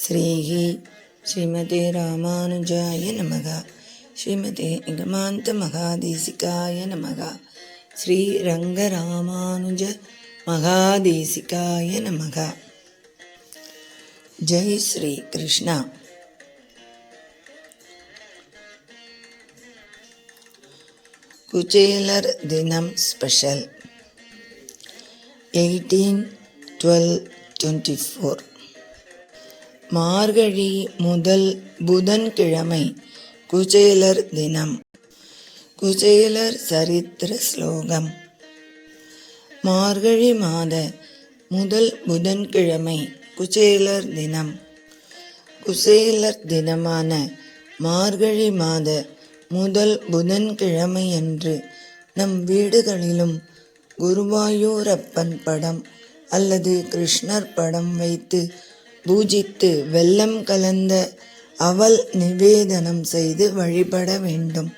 ஸ்ரீஹி ஸ்ரீமதே ராமானுஜாய நமக. ஸ்ரீமதே நிகமாந்த மகாதேசிகாய நமக. ஸ்ரீரங்கராமானுஜ மகாதேசிகாய நமக. ஜெய் ஸ்ரீ கிருஷ்ணா குச்சேலர் தினம் special. Eighteen twelve twenty four. Margazhi முதல் புதன்கிழமை குச்சேலர் தினம். குசேலர் சரித்திர ஸ்லோகம். மார்கழி மாத முதல் புதன்கிழமை குச்சேலர் தினம். குசேலர் தினமான மார்கழி மாத முதல் புதன்கிழமையன்று நம் வீடுகளிலும் குருவாயூரப்பன் படம் அல்லது கிருஷ்ணர் படம் வைத்து பூஜித்து வெல்லம் கலந்த அவல் நிவேதனம் செய்து வழிபட வேண்டும்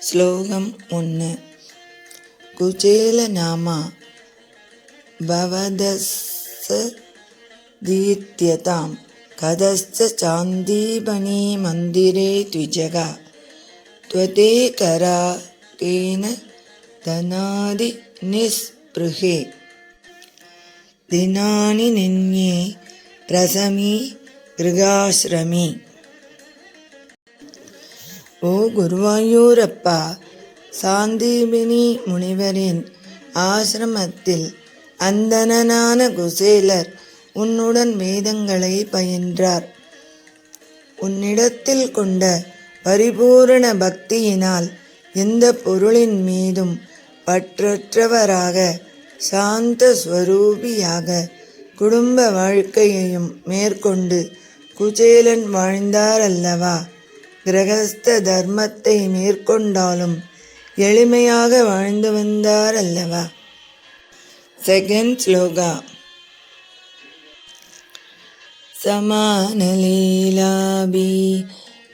ஸ்லோகம் ஒன்று குச்சேல நாமா பவதஸ்ஸ दीत्यतां कदश्च चान्दीपनी मन्दिरे द्विजगा त्वते कराकेन धनादिनिःस्पृहे दिनानि निन्ये ரசமி கிருகாசிரமி ஓ குருவாயூரப்பா சாந்தீபினி முனிவரின் ஆசிரமத்தில் அந்தனனான குசேலர் உன்னுடன் வேதங்களை பயின்றார். உன்னிடத்தில் கொண்ட பரிபூரண பக்தியினால் எந்த பொருளின் மீதும் பற்றற்றவராக சாந்த ஸ்வரூபியாக குடும்ப வாழ்க்கையையும் மேற்கொண்டு குச்சேலன் வாழ்ந்தாரல்லவா கிரகஸ்த தர்மத்தை மேற்கொண்டாலும் எளிமையாக வாழ்ந்து வந்தாரல்லவா செகண்ட் ஸ்லோகா समानलीलाभि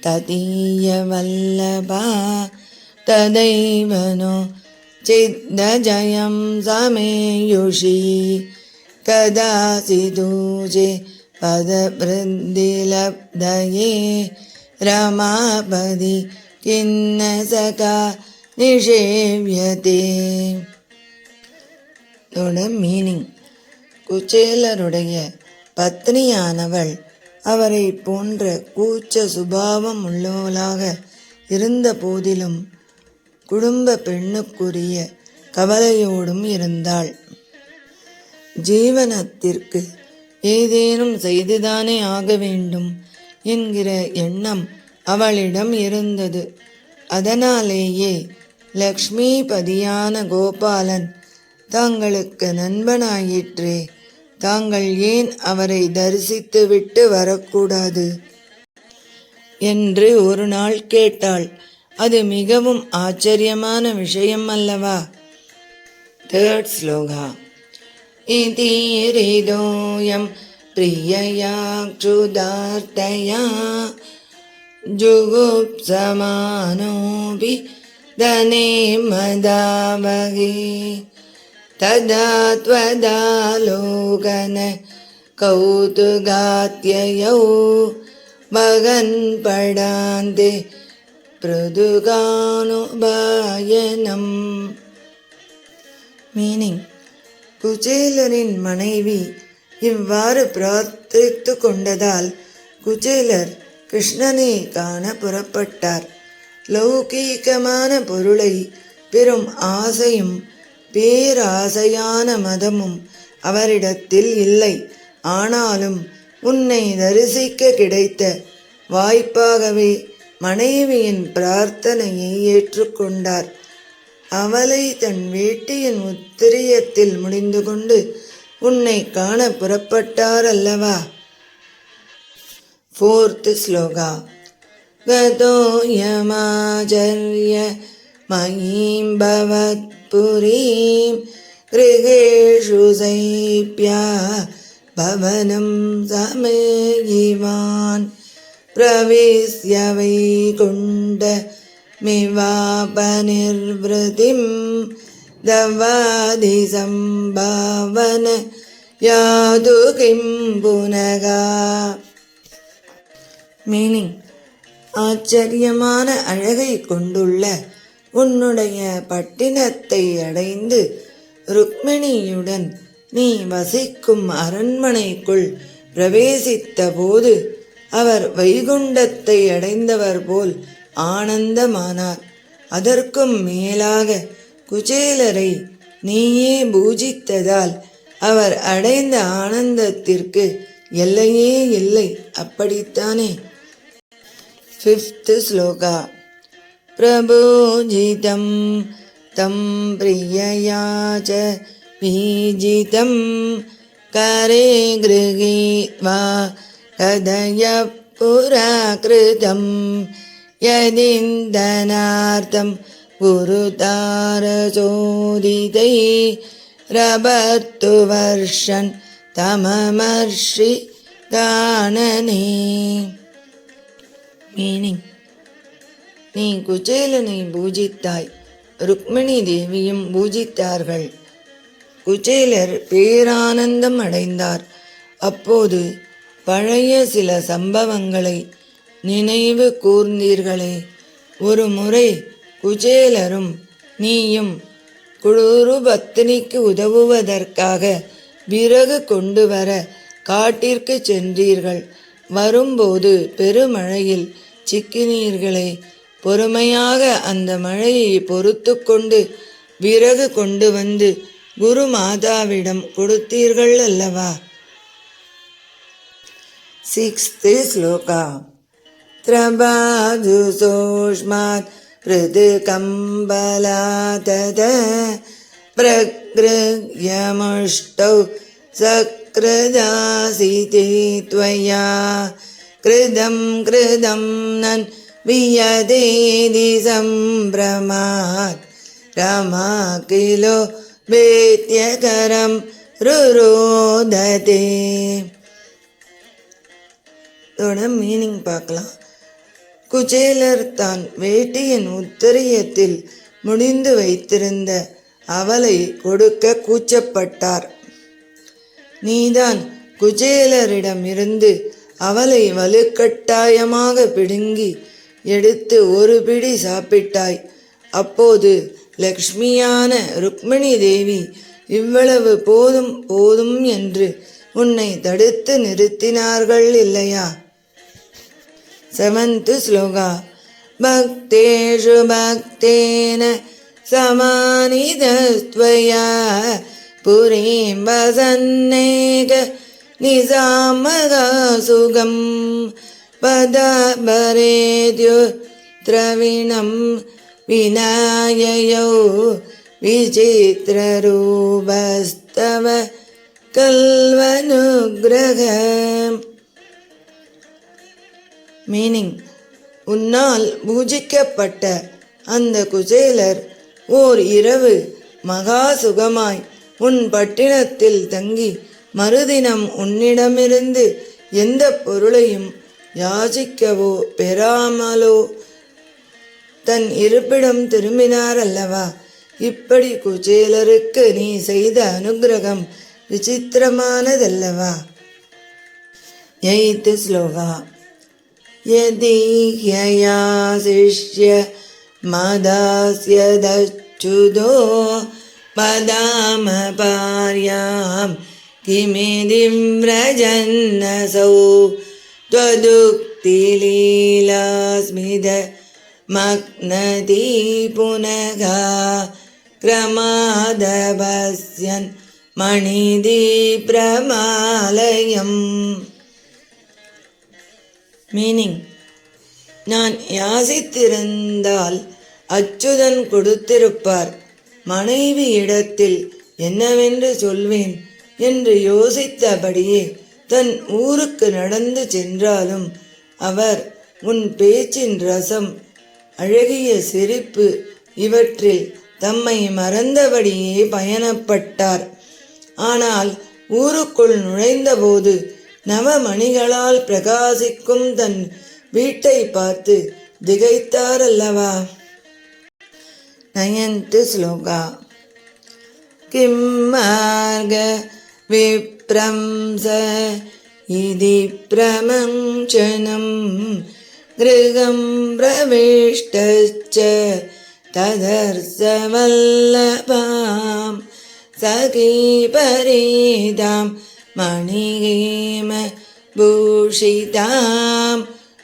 तदीयवल्लभा तदैव नो चिद्दजयं समेयुषी कदाचिदूजे पदवृद्धिलब्धये रमापदि किन्न सका நிஷேவியதே இதோட மீனிங் குச்சேலருடைய பத்னியானவள் அவரை போன்ற கூச்ச சுபாவம் உள்ளவளாக இருந்த போதிலும் குடும்ப பெண்ணுக்குரிய கவலையோடும் இருந்தாள் ஜீவனத்திற்கு ஏதேனும் செய்துதானே ஆக வேண்டும் என்கிற எண்ணம் அவளிடம் இருந்தது. அதனாலேயே லக்ஷ்மிபதியான கோபாலன் தங்களுக்கு நண்பனாயிற்றே தாங்கள் ஏன் அவரை தரிசித்துவிட்டு வரக்கூடாது? என்று ஒரு நாள் கேட்டாள். அது மிகவும் ஆச்சரியமான விஷயம் அல்லவா? தேர்ட் ஸ்லோகா. इतिरिदोऽयं प्रियया क्षुदार्तया जुगुप्समानोऽपि धने मदावगे तदा त्वदालोकन कौतुगात्ययौ मगन् पडान्ते पृदुगानुबायनम् மீனிங் குஜேலரின் மனைவி இவ்வாறு பிரார்த்தித்து கொண்டதால் குஜேலர் கிருஷ்ணனை காண புறப்பட்டார். லௌகீகமான பொருளை பெரும் ஆசையும் பேராசையான மதமும் அவரிடத்தில் இல்லை. ஆனாலும் உன்னை தரிசிக்க கிடைத்த வாய்ப்பாகவே மனைவியின் பிரார்த்தனையை ஏற்றுக்கொண்டார். அவளை தன் வேட்டியின் உத்திரியத்தில் முடிந்து கொண்டு உன்னை காண புறப்பட்டார் அல்லவா ஃபோர்த் ஸ்லோகா गतो यमाचर्य मयीं भवत्पुरीं गृहेषु सैप्या भवनं समेयिवान् प्रविश्य वैकुण्ठ मिवापनिर्वृतिं दवादिसम्भावन यातु किं पुनः மீனிங் ஆச்சரியமான அழகை கொண்டுள்ள உன்னுடைய பட்டினத்தை அடைந்து ருக்மிணியுடன் நீ வசிக்கும் அரண்மனைக்குள் பிரவேசித்த போது அவர் வைகுண்டத்தை அடைந்தவர் போல் ஆனந்தமானார். அதற்கும் மேலாக குச்சேலரை நீயே பூஜித்ததால் அவர் அடைந்த ஆனந்தத்திற்கு எல்லையே இல்லை. அப்படித்தானே? ஃபிஃப்த் ஸ்லோகா. பிரபோஜிதம் தம் பிரியயாச்ச பீஜிதம் கரே கிருகீத்வா கதய புராகிருதம் യതിന്ദനാർത്ഥം ഗുരുതാരചോദിതൈ രഭർത്തു വർഷൻ தமமர்ஷி தானனே. മീനിങ് நீ குச்சேலனை பூஜித்தாய் ருக்மிணி தேவியும் பூஜித்தார்கள். குச்சேலர் பேரானந்தம் அடைந்தார். அப்போது பழைய சில சம்பவங்களை நினைவு கூர்ந்தீர்களே. ஒரு முறை குஜேலரும் நீயும் குளுரு பத்தினிக்கு உதவுவதற்காக விறகு கொண்டு வர காட்டிற்கு சென்றீர்கள். வரும்போது பெருமழையில் சிக்கினீர்களே. பொறுமையாக அந்த மழையை பொறுத்து கொண்டு விறகு கொண்டு வந்து குரு மாதாவிடம் கொடுத்தீர்கள் அல்லவா சிக்ஸ்த் ஸ்லோகா. त्रबाधु सोष्मात् पृथुकम्बलातद प्रगृह्यमुष्टौ सकृदासिते त्वया कृदं कृदं नन् वियदेदि सम्भ्रमात् रमा किलो वेत्यकरं रुरोदते இதோட மீனிங் பார்க்கலாம் குஜேலர் தான் வேட்டியின் உத்தரியத்தில் முடிந்து வைத்திருந்த அவளை கொடுக்க கூச்சப்பட்டார். நீதான் குச்சேலரிடமிருந்து அவளை வலுக்கட்டாயமாக பிடுங்கி எடுத்து ஒரு பிடி சாப்பிட்டாய். அப்போது லக்ஷ்மியான ருக்மிணி தேவி இவ்வளவு போதும் போதும் என்று உன்னை தடுத்து நிறுத்தினார்கள் இல்லையா? समन्तु श्लोका। भक्तेषु भक्तेन समानितस्तया पुरीं वसन्नेक निजामगासुगं पद विनाययौ विचित्ररूपस्तव खल्वनुग्रहम् மீனிங் உன்னால் பூஜிக்கப்பட்ட அந்த குசேலர் ஓர் இரவு மகா சுகமாய் உன் பட்டினத்தில் தங்கி மறுதினம் உன்னிடமிருந்து எந்த பொருளையும் யாசிக்கவோ பெறாமலோ தன் இருப்பிடம் திரும்பினார் அல்லவா இப்படி குச்சேலருக்கு நீ செய்த அனுகிரகம் விசித்திரமானதல்லவா? எய்த் ஸ்லோகா. यदि ह्यया शिष्य मदास्यदच्युतो पदामपार्यां किमिदिं व्रजन्नसौ त्वदुक्तिलीलास्मिद मग्नति पुनः क्रमादपस्यन् मणिदीप्रमालयम् மீனிங் நான் யாசித்திருந்தால் அச்சுதன் கொடுத்திருப்பார். மனைவி இடத்தில் என்னவென்று சொல்வேன் என்று யோசித்தபடியே தன் ஊருக்கு நடந்து சென்றாலும் அவர் உன் பேச்சின் ரசம் அழகிய சிரிப்பு இவற்றில் தம்மை மறந்தபடியே பயணப்பட்டார். ஆனால் ஊருக்குள் நுழைந்தபோது நவமணிகளால் பிரகாசிக்கும் தன் வீட்டை பார்த்து திகைத்தார் அல்லவா நயந்து ஸ்லோகா கிம் மார்க விப்ரம் ச इति प्रमञ्चनं गृहं प्रविष्टश्च तदर्शवल्लभां सखीपरीतां णिगीमभूषितां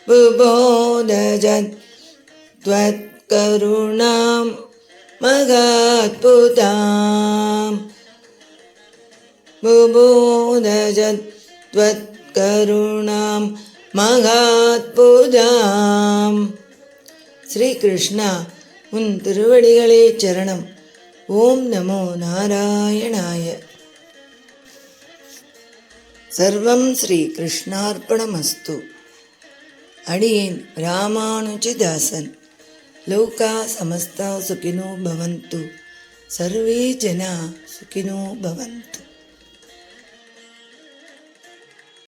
भुभोदजन् त्वत्करुणां मघात्पुदां श्रीकृष्ण मुन् तिरुवळिगे चरणं ॐ नमो नारायणाय। सर्वं श्रीकृष्णार्पणमस्तु। अणीन् रामानुजिदासन् लोका समस्ता सुखिनो भवन्तु सर्वे जना सुखिनो भवन्तु।